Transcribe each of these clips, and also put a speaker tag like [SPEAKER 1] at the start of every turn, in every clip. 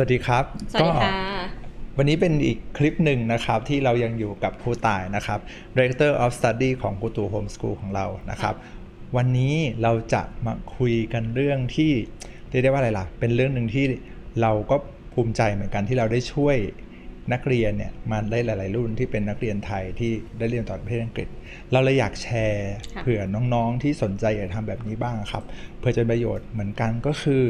[SPEAKER 1] สวัสดีครับ
[SPEAKER 2] สวัสดีค่ะ
[SPEAKER 1] ก็วันนี้เป็นอีกคลิปหนึ่งนะครับที่เรายังอยู่กับครูต่ายนะครับ Director of Study ของครูตู่ Home School ของเรานะครับ วันนี้เราจะมาคุยกันเรื่องที่เรียกได้ว่าอะไรล่ะ เป็นเรื่องหนึ่งที่เราก็ภูมิใจเหมือนกันที่เราได้ช่วย นักเรียนเนี่ยมาได้หลาย ๆ รุ่นที่เป็นนักเรียนไทยที่ได้เรียนต่อประเทศอังกฤษ เราเลยอยากแชร์
[SPEAKER 2] ค่ะ
[SPEAKER 1] เผื่อน้องๆที่สนใจอยากทำแบบนี้บ้างครับ เพื่อจะเป็นประโยชน์เหมือนกันก็คือ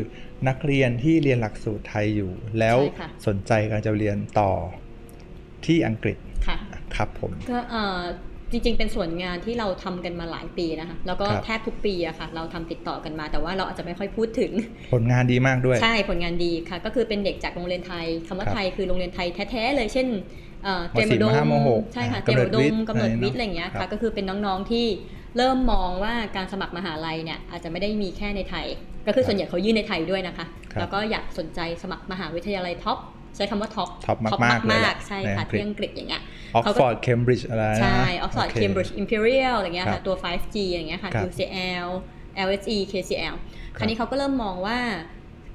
[SPEAKER 1] นักเรียนที่เรียนหลักสูตรไทยอยู่ แล้ว
[SPEAKER 2] ใช่ค่ะ
[SPEAKER 1] สนใจการจะเรียนต่อที่อังกฤษ
[SPEAKER 2] ค่ะ
[SPEAKER 1] ครับผม
[SPEAKER 2] ก็เอ่อ จริงๆ เป็นส่วนงานที่เราทำกันมาหลายปีนะคะ แล้วก็
[SPEAKER 1] ครับ
[SPEAKER 2] แทบทุกปีอะค่ะ เราทำติดต่อกันมา แต่ว่าเราอาจจะไม่ค่อยพูดถึง
[SPEAKER 1] ผลงานดีมากด้วย
[SPEAKER 2] ใช่ ผลงานดีค่ะ ก็คือเป็นเด็กจากโรงเรียนไทยคำว่า
[SPEAKER 1] ครับ
[SPEAKER 2] ไทยคือโรงเรียนไทยแท้ๆเลย เช่นเอ่อ
[SPEAKER 1] ม
[SPEAKER 2] เตรียม
[SPEAKER 1] สี่
[SPEAKER 2] อุด
[SPEAKER 1] มห้ามหก
[SPEAKER 2] ใช่ค่ะ
[SPEAKER 1] อ่า
[SPEAKER 2] เตรียมอุด
[SPEAKER 1] กำเนิดวิทย์
[SPEAKER 2] มกำเนิดวิทย์
[SPEAKER 1] อะไรเนอะ
[SPEAKER 2] อะไรอย่างเงี้ย
[SPEAKER 1] ครั
[SPEAKER 2] ค่ะ
[SPEAKER 1] บ
[SPEAKER 2] ก็คือเป็นน้องๆที่เริ่มมองว่าการสมัครมหาลัยเนี่ยอาจจะไม่ได้มีแค่ในไทย ก็คือส่วนใหญ่เขายื่นในไทยด้วยนะคะ
[SPEAKER 1] ครับ
[SPEAKER 2] แล้วก็อยากสนใจสมัครมหาวิทยาลัยท็อป ใช้คำว่าท็อป
[SPEAKER 1] ท็อปมากๆเลยแหละ
[SPEAKER 2] ใช่
[SPEAKER 1] ใน
[SPEAKER 2] ค่ะ
[SPEAKER 1] อังกฤษ
[SPEAKER 2] ที่อังกฤษอย่างเงี้ย
[SPEAKER 1] ออกฟอร์ดเคมบริดจ์อะไรนะ
[SPEAKER 2] ใช่ออกฟอร์ด
[SPEAKER 1] โเค
[SPEAKER 2] มบริดจ์อิมพีเรียลอะไรเงี้ย
[SPEAKER 1] ครั
[SPEAKER 2] ค่ะ
[SPEAKER 1] บ
[SPEAKER 2] ตัว 5G อย่างเงี้ยค่ะ
[SPEAKER 1] ครับ
[SPEAKER 2] UCL LSE KCL
[SPEAKER 1] ครับ
[SPEAKER 2] คราวนี้เขาก็เริ่มมองว่า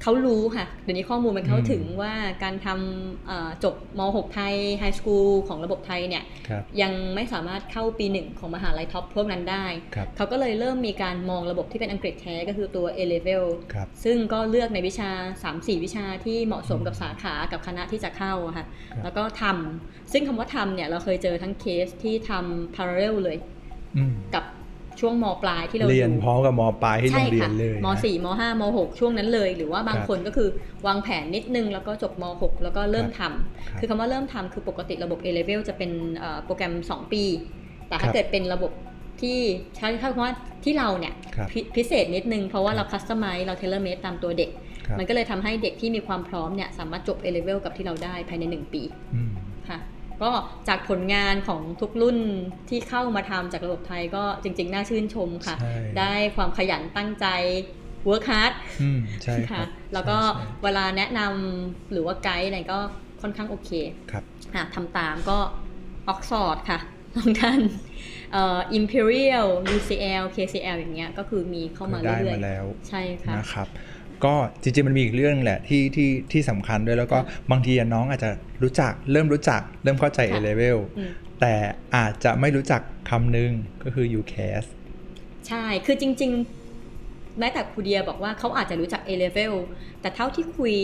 [SPEAKER 2] เขารู้ค่ะ เดี๋ยวนี้ข้อมูลมันเข้าถึงว่าการทำเอ่อจบม .6 ไทยไฮสคูลของระบบไทยเนี่ย
[SPEAKER 1] ครับ
[SPEAKER 2] ยังไม่สามารถเข้าปีหนึ่งของมหาลัยท็อปพวกนั้นได้
[SPEAKER 1] ครับ
[SPEAKER 2] เขาก็เลยเริ่มมีการมองระบบที่เป็นอังกฤษแท้ก็คือตัว A level
[SPEAKER 1] ครับ
[SPEAKER 2] ซึ่งก็เลือกในวิชา 3-4 วิชาที่เหมาะสมกับสาขากับคณะที่จะเข้าอะค่ะ
[SPEAKER 1] ครับ
[SPEAKER 2] แล้วก็ทำซึ่งคำว่าทำเนี่ยเราเคยเจอทั้งเคสที่ทำ parallel เลย
[SPEAKER 1] อืม
[SPEAKER 2] กับ ช่วงมปลายที่เรา
[SPEAKER 1] เรียน
[SPEAKER 2] อยู่
[SPEAKER 1] พร้อมกับมปลายที่โร
[SPEAKER 2] ใช่
[SPEAKER 1] งเรีย
[SPEAKER 2] ค่ะ
[SPEAKER 1] นเลย
[SPEAKER 2] ม
[SPEAKER 1] นะ
[SPEAKER 2] 4ม5ม6ช่วงนั้นเลย หรือว่าบาง
[SPEAKER 1] ครับ
[SPEAKER 2] คนก็คือวางแผนนิดนึงแล้วก็จบม6แล้วก็เริ่มทำ
[SPEAKER 1] ครับ
[SPEAKER 2] คือคำว่าเริ่มทำคือปกติระบบ A level จะเป็นเอ่อโปรแกรม 2 ปี แต่
[SPEAKER 1] ค
[SPEAKER 2] ถ้า
[SPEAKER 1] รับ
[SPEAKER 2] เกิดเป็นระบบที่ใช้คำว่าที่เราเนี่ย
[SPEAKER 1] ครับ
[SPEAKER 2] พิพิเศษนิดนึง เพราะว่า
[SPEAKER 1] ครับ
[SPEAKER 2] เราคัสตอมไมซ์เราเทเลเมตตามตัวเด็ก
[SPEAKER 1] ครับ
[SPEAKER 2] มันก็เลยทำให้เด็กที่มีความพร้อมเนี่ยสามารถจบ A level กับที่เราได้ภายใน 1 ปี
[SPEAKER 1] อืม
[SPEAKER 2] ค่ะ ก็จากผลงานของทุกรุ่นที่เข้ามาทำจากระบบไทยก็จริง ๆ น่าชื่นชมค่ะ
[SPEAKER 1] ใช่
[SPEAKER 2] ได้ความขยันตั้งใจ work hard
[SPEAKER 1] อืมใช่ค
[SPEAKER 2] ค่ะ
[SPEAKER 1] รับ
[SPEAKER 2] แล้วก็
[SPEAKER 1] ใช่
[SPEAKER 2] เวลาแนะนำหรือว่าไกด์อะไรก็ค่อนข้างโอเค
[SPEAKER 1] ครับ
[SPEAKER 2] อะทำตามก็ออกซอร์ดค่ะลองท่านเอ่อ Imperial UCL KCL อย่างเงี้ยก็คือมีเข้ามา
[SPEAKER 1] ได้
[SPEAKER 2] เรื่อย
[SPEAKER 1] มาแล้ว
[SPEAKER 2] ๆใช่ค่ะ
[SPEAKER 1] นะครับ ก็จริงๆมันมีอีกเรื่องแหละที่ที่ที่สำคัญด้วยแล้วก็
[SPEAKER 2] ค่ะ
[SPEAKER 1] บางทีน้องอาจจะรู้จักเริ่มรู้จัก เริ่มเข้าใจ A
[SPEAKER 2] ค่ะ
[SPEAKER 1] level
[SPEAKER 2] อืม
[SPEAKER 1] แต่อาจจะไม่รู้จักคำหนึ่งก็คือ UCAS
[SPEAKER 2] ใช่ คือจริง ๆ แม้แต่ครูเดียบอกว่าเขาอาจจะรู้จัก A level แต่เท่าที่คุย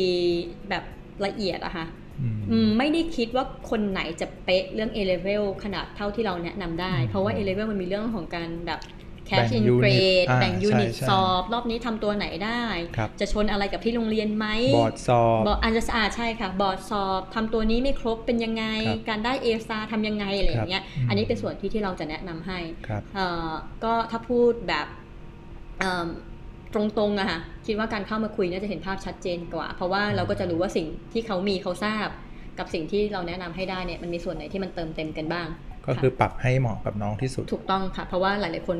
[SPEAKER 2] แบบละเอียดอะค่ะ
[SPEAKER 1] อืม
[SPEAKER 2] อืมไม่ได้คิดว่าคนไหนจะเป๊ะเรื่อง A level ขนาดเท่าที่เราแนะนำได้
[SPEAKER 1] อืม
[SPEAKER 2] เพราะว่า A level มันมีเรื่องของการแบบ cash
[SPEAKER 1] แบ่
[SPEAKER 2] in
[SPEAKER 1] ง unit
[SPEAKER 2] grade
[SPEAKER 1] อ่า
[SPEAKER 2] แบ่งยูนิต
[SPEAKER 1] ใช่ใช่
[SPEAKER 2] สอบ รอบนี้ทำตัวไหนได้
[SPEAKER 1] ครับ
[SPEAKER 2] จะชนอะไรกับที่โรงเรียนไหม
[SPEAKER 1] บอร์ดสอบ
[SPEAKER 2] บอร์ดอาจจะอ่าใช่ค่ะ บอร์ดสอบทำตัวนี้ไม่ครบเป็นยังไง
[SPEAKER 1] ครับ
[SPEAKER 2] การได้ A star ทำยังไงอะไรอย่างเงี้ย
[SPEAKER 1] ครับอืม
[SPEAKER 2] อันนี้เป็นส่วนที่ที่เราจะแนะนำให้
[SPEAKER 1] ครับ
[SPEAKER 2] เอ่อก็ถ้าพูดแบบเอิ่มตรงๆอะค่ะคิดว่าการเข้ามาคุยน่าจะเห็นภาพชัดเจนกว่า เพราะว่าเราก็จะรู้ว่าสิ่งที่เขามีเขาทราบ กับสิ่งที่เราแนะนำให้ได้เนี่ยมันมีส่วนไหนที่มันเติมเต็มกันบ้าง
[SPEAKER 1] ก็คือปรับให้เหมาะกับน้องที่สุด
[SPEAKER 2] ถูกต้องค่ะ เพราะว่าหลาย ๆ คน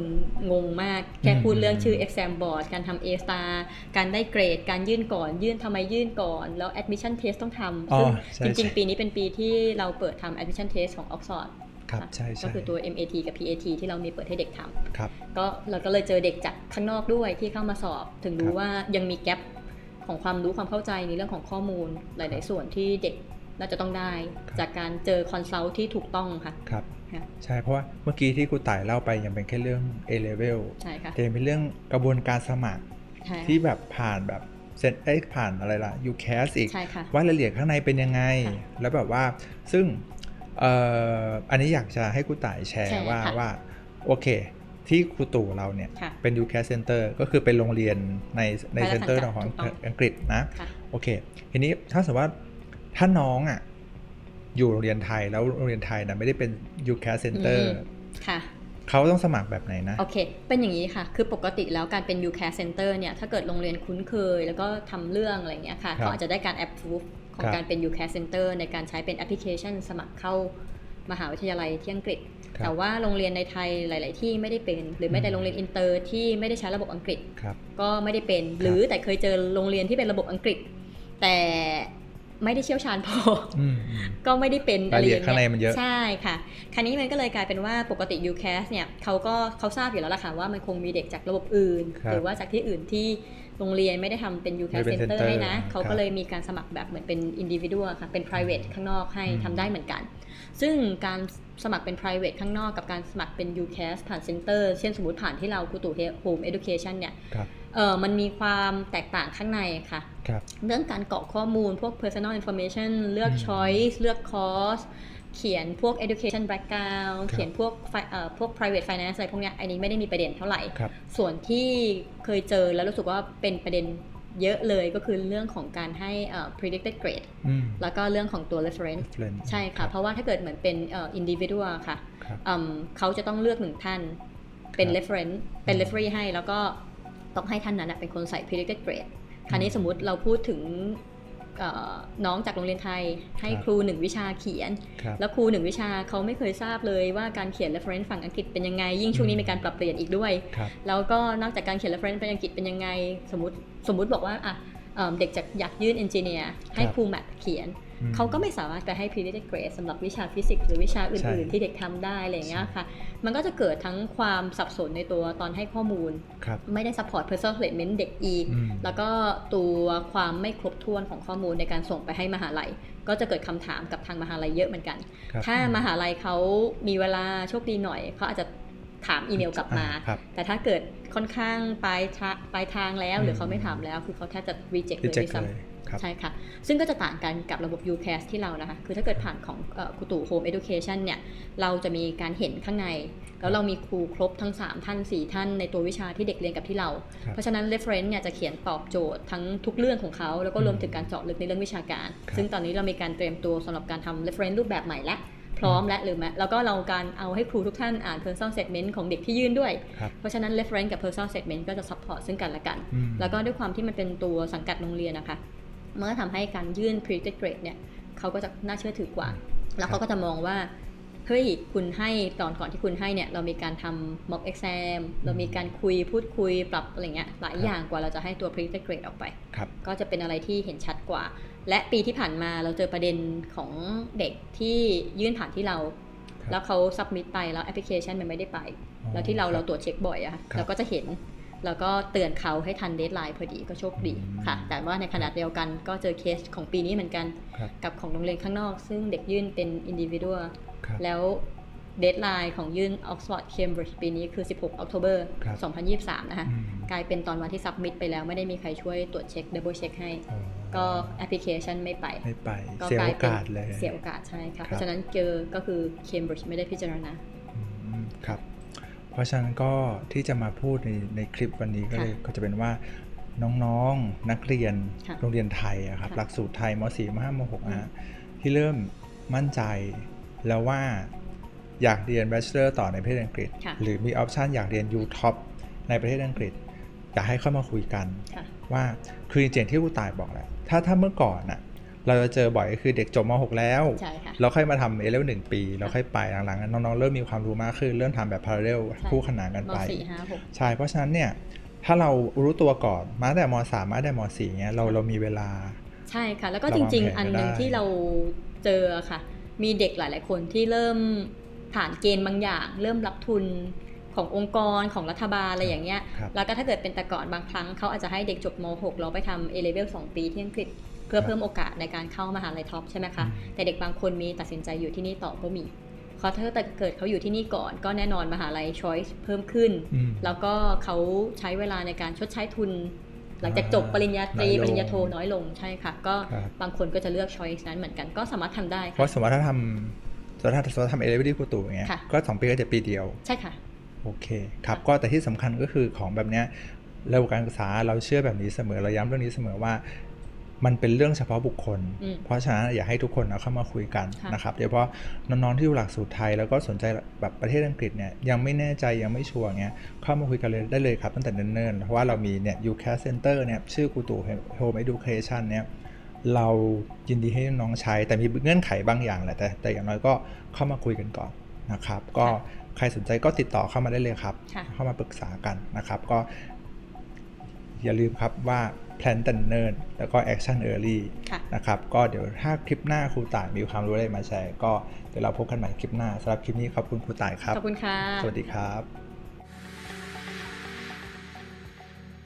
[SPEAKER 2] งงมากแค่พูดเรื่องชื่อ exam board การทำ A star การได้เกรด การยื่นก่อนยื่นทำไมยื่นก่อน แล้ว admission test ต้องทำ
[SPEAKER 1] อ๋อ
[SPEAKER 2] ซึ่ง
[SPEAKER 1] ใช่
[SPEAKER 2] จริง
[SPEAKER 1] ใช่
[SPEAKER 2] ๆปีนี้เป็นปีที่เราเปิดทำ admission test ของ Oxford
[SPEAKER 1] ครับ
[SPEAKER 2] ค่ะ
[SPEAKER 1] ใช่ใช่
[SPEAKER 2] ก็คือตัว MAT กับ PAT ที่เรามีเปิดให้เด็กทำ
[SPEAKER 1] ครับ
[SPEAKER 2] ก็เราก็เลยเจอเด็กจากข้างนอกด้วยที่เข้ามาสอบ ถึงรู้
[SPEAKER 1] ครับ
[SPEAKER 2] ว่ายังมีแกลบของความรู้ความเข้าใจในเรื่องของข้อมูลหลาย ๆ ส่วนที่เด็ก น่าจะต้องได้จากการเจอคอนซัลท์ที่ถูกต้องค่ะ
[SPEAKER 1] ครับ
[SPEAKER 2] ค่ะ
[SPEAKER 1] ใช่เพราะว่าเมื่อกี้ที่ครูต่ายเล่าไปยังเป็นแค่เรื่อง A level
[SPEAKER 2] ใช่ค่ะ
[SPEAKER 1] แต่ยังเป็นเรื่องกระบวนการสมัคร
[SPEAKER 2] ใช่ค่ะ
[SPEAKER 1] ที่แบบผ่านแบบเซนเอ้ยผ่านอะไรล่ะ UCAS อีก
[SPEAKER 2] ใช่ค่ะ
[SPEAKER 1] ว่ารายละเอียดข้างในเป็นยังไง
[SPEAKER 2] ค่ะ
[SPEAKER 1] แล้วแบบว่าซึ่งเอ่ออันนี้อยากจะให้ครูต่ายแช
[SPEAKER 2] แช
[SPEAKER 1] ร์
[SPEAKER 2] ร์
[SPEAKER 1] ว่า
[SPEAKER 2] ค่ะ
[SPEAKER 1] ว่าโอเคที่ครูตู่เราเนี่ย
[SPEAKER 2] ค่ะ
[SPEAKER 1] เป็น UCAS Center ก็คือเป็นโรงเรียนในใน
[SPEAKER 2] ภายใต้
[SPEAKER 1] เซ็นเตอร์
[SPEAKER 2] สังกัด
[SPEAKER 1] ของ
[SPEAKER 2] ถูกต้อง
[SPEAKER 1] อังกฤษนะ
[SPEAKER 2] ค่ะ
[SPEAKER 1] โอเคทีนี้ถ้าสมมติว่า ถ้าน้องอะ อยู่โรงเรียนไทยแล้วโรงเรียนไทยนะไม่ได้เป็น UCAS Center
[SPEAKER 2] อืมค่ะ
[SPEAKER 1] เขาต้องสมัครแบบไหนนะ
[SPEAKER 2] โอเค เป็นอย่างนี้ค่ะ คือปกติแล้วการเป็น UCAS Center เนี่ย ถ้าเกิดโรงเรียนคุ้นเคย แล้วก็ทำเรื่องอะไรอย่างเงี้ยค่ะ
[SPEAKER 1] ครับ
[SPEAKER 2] ก็อาจจะได้การ approve ของ
[SPEAKER 1] ครับ
[SPEAKER 2] การเป็น UCAS Center ในการใช้เป็นแอปพลิเคชันสมัครเข้ามหาวิทยาลัยที่อังกฤษ
[SPEAKER 1] ครับ
[SPEAKER 2] แต่ว่าโรงเรียนในไทยหลาย ๆ ที่ไม่ได้เป็น หรือแม้แต่
[SPEAKER 1] อืม
[SPEAKER 2] โรงเรียนอินเตอร์ที่ไม่ได้ใช้ระบบอังกฤษ
[SPEAKER 1] ครับ
[SPEAKER 2] ก็ไม่ได้เป็น หรือแต่เคยเจอโรงเรียนที่เป็นระบบอังกฤษ แต่ ไม่ได้เชี่ยวชาญพอ
[SPEAKER 1] อืมอืม
[SPEAKER 2] ก็ไม่ได้เป็น
[SPEAKER 1] รายละเอียด
[SPEAKER 2] อ
[SPEAKER 1] ข้างในมันเยอะ
[SPEAKER 2] ใช่ค่ะ คราวนี้มันก็เลยกลายเป็นว่าปกติ UCAS เนี่ยเขาก็เขาทราบอยู่แล้วล่ะค่ะว่ามันคงมีเด็กจากระบบอื่น
[SPEAKER 1] ครับ
[SPEAKER 2] หรือว่าจากที่อื่นที่โรงเรียนไม่ได้ทำเป็น
[SPEAKER 1] ไม่
[SPEAKER 2] UCAS
[SPEAKER 1] เป็น
[SPEAKER 2] Center
[SPEAKER 1] center
[SPEAKER 2] ให้นะ
[SPEAKER 1] ครับ
[SPEAKER 2] เขาก็เลยมีการสมัครแบบเหมือนเป็น individual ค่ะ เป็น private ข้างนอกให้
[SPEAKER 1] อืม
[SPEAKER 2] ทำได้เหมือนกัน ซึ่งการสมัครเป็น private ข้างนอกกับการสมัครเป็น UCAS ผ่าน center เช่นสมมติผ่านที่เรากูตู Home Education เนี่ย
[SPEAKER 1] ครับ
[SPEAKER 2] เออมันมีความแตกต่างข้างในค่ะ
[SPEAKER 1] ครับ
[SPEAKER 2] เรื่องการกรอกข้อมูลพวก personal information เลือก
[SPEAKER 1] อืม
[SPEAKER 2] choice เลือก course เขียนพวก education background
[SPEAKER 1] ครับ
[SPEAKER 2] เขียนพวก fi- เอ่อพวก private finance อะไรพวกเนี้ยอันนี้ไม่ได้มีประเด็นเท่าไหร่
[SPEAKER 1] ครับ
[SPEAKER 2] ส่วนที่เคยเจอแล้วรู้สึกว่าเป็นประเด็นเยอะเลยก็คือเรื่องของการให้เอ่อ predicted grade
[SPEAKER 1] อืม
[SPEAKER 2] แล้วก็เรื่องของตัว reference
[SPEAKER 1] reference
[SPEAKER 2] ใช่ค่ะ เพราะว่าถ้าเกิดเหมือนเป็นเอ่อ individual ค่ะ
[SPEAKER 1] ครับ
[SPEAKER 2] อืมเขาจะต้องเลือกหนึ่งท่าน เป็น
[SPEAKER 1] ครับ
[SPEAKER 2] reference เป็น
[SPEAKER 1] อืม
[SPEAKER 2] referee ให้แล้วก็ต้องให้ท่านนั้นนะเป็นคนใส่ predicted grade คราวนี้สมมุติเราพูดถึงเอ่อน้องจากโรงเรียนไทยให้
[SPEAKER 1] ครับ
[SPEAKER 2] ครูหนึ่งวิชาเขียน
[SPEAKER 1] ครับ
[SPEAKER 2] แล้วครูหนึ่งวิชาเขาไม่เคยทราบเลยว่าการเขียน reference ฝั่งอังกฤษเป็นยังไง ยิ่งช่วงนี้มีการปรับเปลี่ยนอีกด้วย
[SPEAKER 1] ครับ
[SPEAKER 2] แล้วก็นอกจากการเขียน reference เป็นอังกฤษเป็นยังไง สมมติสมมติบอกว่าอะเอิ่มเด็กจากอยากยื่น engineer ให้
[SPEAKER 1] ครับ
[SPEAKER 2] ครูแมทเขียน
[SPEAKER 1] อืม
[SPEAKER 2] เขาก็ไม่สามารถไปให้ predicted grade สำหรับวิชาฟิสิกส์หรือวิชาอื่น
[SPEAKER 1] ใช่
[SPEAKER 2] ๆที่เด็กทำได้อะไรอย่างเงี้ยค่ะ มันก็จะเกิดทั้งความสับสนในตัวตอนให้ข้อมูล
[SPEAKER 1] ครับ
[SPEAKER 2] ไม่ได้ support personal statement เด็กอีก
[SPEAKER 1] อืม
[SPEAKER 2] แล้วก็ตัวความไม่ครบถ้วนของข้อมูลในการส่งไปให้มหาลัย ก็จะเกิดคำถามกับทางมหาลัยเยอะเหมือนกัน
[SPEAKER 1] ครับ
[SPEAKER 2] ถ้ามหาลัยเขามีเวลาโชคดีหน่อยเขาอาจจะถามอีเมลกลับมา
[SPEAKER 1] อ่ครับ
[SPEAKER 2] แต่ถ้าเกิดค่อนข้างปลายทาปลายทางแล้ว หรือ
[SPEAKER 1] ม
[SPEAKER 2] เขาไม่ถามแล้ว คือเขาแทบจะ reject เลย
[SPEAKER 1] รีเจ็ค
[SPEAKER 2] ด้วยซ้ำ
[SPEAKER 1] เลยครับ
[SPEAKER 2] ใช่ค่ะ ซึ่งก็จะต่างกันกับระบบ UCAS ที่เรานะคะ คือถ้าเกิดผ่านของกุตู Home Education เนี่ย เราจะมีการเห็นข้างใน แล้วเรามีครูครบทั้ง 3 ท่าน 4 ท่านในตัววิชาที่เด็กเรียนกับที่เรา
[SPEAKER 1] ครับ
[SPEAKER 2] เพราะฉะนั้น reference เนี่ยจะเขียนตอบโจทย์ทั้งทุกเรื่องของเขา แล้วก็รวมถึงการเจาะลึกในเรื่องวิชาการ
[SPEAKER 1] ครับ
[SPEAKER 2] ซึ่งตอนนี้เรามีการเตรียมตัวสำหรับการทำ reference รูปแบบใหม่และพร้อมและหรือไม่แล้วก็เราการเอาให้ครูทุกท่านอ่าน personal statement ของเด็กที่ยื่นด้วย
[SPEAKER 1] ครับ
[SPEAKER 2] เพราะฉะนั้น reference กับ personal statement ก็จะ support ซึ่งกันและกัน
[SPEAKER 1] อืม
[SPEAKER 2] แล้วก็ด้วยความที่มันเป็นตัวสังกัดโรงเรียนนะคะ มันก็ทำให้การยื่น predicted grade เนี่ยเขาก็จะน่าเชื่อถือกว่า แล้วเขาก็จะมองว่าเฮ้ยคุณให้ตอนก่อนที่คุณให้เนี่ยเรามีการทำ mock exam เรามีการคุยพูดคุยปรับอะไรเงี้ยหลาย
[SPEAKER 1] ครับ
[SPEAKER 2] อย่างกว่าเราจะให้ตัว predicted grade ออกไป
[SPEAKER 1] ครับ
[SPEAKER 2] ก็จะเป็นอะไรที่เห็นชัดกว่า และปีที่ผ่านมาเราเจอประเด็นของเด็กที่ยื่นผ่านที่เรา
[SPEAKER 1] ครับ
[SPEAKER 2] แล้วเขา submit ไปแล้วแอปพลิเคชันมันไม่ได้ไป
[SPEAKER 1] อ๋อ
[SPEAKER 2] แล้วที่เรา
[SPEAKER 1] ครับ
[SPEAKER 2] เราตรวจเช็คบ่อยอะค่ะ
[SPEAKER 1] ครับ
[SPEAKER 2] เราก็จะเห็น แล้วก็เตือนเขาให้ทันเดทไลน์พอดีก็โชคดี
[SPEAKER 1] อืม
[SPEAKER 2] ค่ะ แต่ว่าในขณะเดียวกันก็เจอเคสของปีนี้เหมือนกัน
[SPEAKER 1] ครับ
[SPEAKER 2] กับของโรงเรียนข้างนอก ซึ่งเด็กยื่นเป็น individual
[SPEAKER 1] ครับ
[SPEAKER 2] แล้วเดทไลน์ของยื่น Oxford Cambridge ปีนี้คือ 16 October
[SPEAKER 1] ครับ
[SPEAKER 2] 2023 นะคะ
[SPEAKER 1] อืม
[SPEAKER 2] กลายเป็นตอนวันที่ submit ไปแล้วไม่ได้มีใครช่วยตรวจเช็ค double check ให้
[SPEAKER 1] อ๋อ
[SPEAKER 2] ก็แอปพลิเคชันไม่ไป
[SPEAKER 1] ไม่ไป
[SPEAKER 2] ก็
[SPEAKER 1] เสีย
[SPEAKER 2] กลา
[SPEAKER 1] โอย
[SPEAKER 2] เป็น
[SPEAKER 1] กาสเลย
[SPEAKER 2] เสียโอกาสใช่ค่ะ
[SPEAKER 1] ครับ
[SPEAKER 2] เพราะฉะนั้นเจอก็คือ Cambridge ไม่ได้พิจารณา
[SPEAKER 1] อืมครับเพ ราะฉะนั้นก็ที่จะมาพูดในในคลิปวันนี้ก็เลย
[SPEAKER 2] ค่ะ
[SPEAKER 1] ก็จะเป็นว่าน้องๆ นักเรียน
[SPEAKER 2] ค่ะ
[SPEAKER 1] โรงเรียนไทยอะครับ
[SPEAKER 2] ค่ะ
[SPEAKER 1] หลักสูตรไทยม .4 ม .5 ม .6
[SPEAKER 2] อืม
[SPEAKER 1] นะฮะที่เริ่มมั่นใจแล้วว่าอยากเรียน Bachelor ต่อในประเทศอังกฤษ
[SPEAKER 2] ค่ะ
[SPEAKER 1] หรือมีออปชันอยากเรียน U Top ในประเทศอังกฤษอยากให้เข้ามาคุยกัน
[SPEAKER 2] ค่ะ
[SPEAKER 1] ว่าคือจริงๆที่ครูตายบอกแหละถ้าถ้าเมื่อก่อนน่ะ เราจะเจอบ่อยก็คือเด็กจบม .6 แล้ว
[SPEAKER 2] ใช่ค่ะ
[SPEAKER 1] เราค่อยมาทำเอเลเวหนึ่งปีแล้วค่อยไปหลังๆน้องๆเริ่มมีความรู้มากขึ้นเริ่มทำแบบ parallel
[SPEAKER 2] ใช่
[SPEAKER 1] คู่ขนานกัน
[SPEAKER 2] ม
[SPEAKER 1] ไป
[SPEAKER 2] สี่ห้าหก
[SPEAKER 1] ใช่เพราะฉะนั้นเนี่ยถ้าเรารู้ตัวก่อนมาตั้งแต่ม .3 มาตั้งแต่ม .4 เงี้ยเราเรามีเวลา
[SPEAKER 2] ใช่ค่ะ แล้วก็
[SPEAKER 1] เรา
[SPEAKER 2] จ
[SPEAKER 1] วาง
[SPEAKER 2] ริง
[SPEAKER 1] แผน
[SPEAKER 2] ๆอันหนึ่ง
[SPEAKER 1] ได้
[SPEAKER 2] ที่เราเจอค่ะ มีเด็กหลาย ๆ คนที่เริ่มผ่านเกณฑ์บางอย่าง เริ่มรับทุนขององค์กรของรัฐบาลอะไรอย่างเงี้ย
[SPEAKER 1] ครับ
[SPEAKER 2] แล้วก็ถ้าเกิดเป็นแต่ก่อนบางครั้งเขาอาจจะให้เด็กจบม .6 เราไปทำ A level 2 ปีที่อังกฤษ เพื่อ
[SPEAKER 1] ครับ
[SPEAKER 2] เพิ่มโอกาสในการเข้ามหาลัยท็อปใช่ไหมคะ
[SPEAKER 1] อืม
[SPEAKER 2] แต่เด็กบางคนมีตัดสินใจอยู่ที่นี่ต่อก็มีเพราะถ้าเกิดเขาอยู่ที่นี่ก่อน ก็แน่นอนมหาลัย choice เพิ่มขึ้น
[SPEAKER 1] อืม
[SPEAKER 2] แล้วก็เขาใช้เวลาในการชดใช้ทุน หลังจากจบปริญญาตรี
[SPEAKER 1] น้อยลง
[SPEAKER 2] ปริญญาโทน้อยลงใช่ค่ะ ก็
[SPEAKER 1] ครับ
[SPEAKER 2] บางคนก็จะเลือก choice นั้นเหมือนกันก็สามารถทำได้
[SPEAKER 1] เพ
[SPEAKER 2] ค่ะ
[SPEAKER 1] ราะสมมติถ้าทำสมมติถ้าสมมติทำเอเลเวที่ครูตู่อย่างเงี้ย
[SPEAKER 2] ค่ะ
[SPEAKER 1] ก็สองปีก็จะปีเดียว
[SPEAKER 2] ใช่ค่ะ
[SPEAKER 1] โอเคครับก็แต่ที่สำคัญก็คือของแบบเนี้ยระบบการศึกษาเราเชื่อแบบนี้เสมอเราย้ำเรื่องนี้เสมอว่า มันเป็นเรื่องเฉพาะบุคคล
[SPEAKER 2] อืม
[SPEAKER 1] เพราะฉะนั้นอยากให้ทุกคนเอาเข้ามาคุยกัน
[SPEAKER 2] ค่ะ
[SPEAKER 1] นะครับโดยเฉพาะน้องๆที่อยู่หลักสูตรไทย แล้วก็สนใจแบบประเทศอังกฤษเนี่ยยังไม่แน่ใจยังไม่ชัวร์เงี้ยเข้ามาคุยกันเลยได้เลยครับตั้งแต่เนิ่นๆเพราะว่าเรามีเนี่ย UCAS Center เนี่ยชื่อกูตู Home Education เนี่ยเรายินดีให้น้องใช้ แต่มีเงื่อนไขบางอย่างแหละแต่แต่อย่างน้อยก็เข้ามาคุยกันก่อนนะครับ ก็ใครสนใจก็ติดต่อเข้ามาได้เลยครับ
[SPEAKER 2] ค่ะ
[SPEAKER 1] เข้ามาปรึกษากันนะครับ ก็อย่าลืมครับว่า plan แต่เนิ่นแล้วก็ action early
[SPEAKER 2] ค่ะ
[SPEAKER 1] นะครับก็เดี๋ยวถ้าคลิปหน้าครูต่ายมีความรู้อะไรมาแชร์ก็เดี๋ยวเราพบกันใหม่คลิปหน้าสำหรับคลิปนี้ขอบคุณครูต่ายครับ
[SPEAKER 2] ขอบคุณค่ะ
[SPEAKER 1] สวัสดีครับ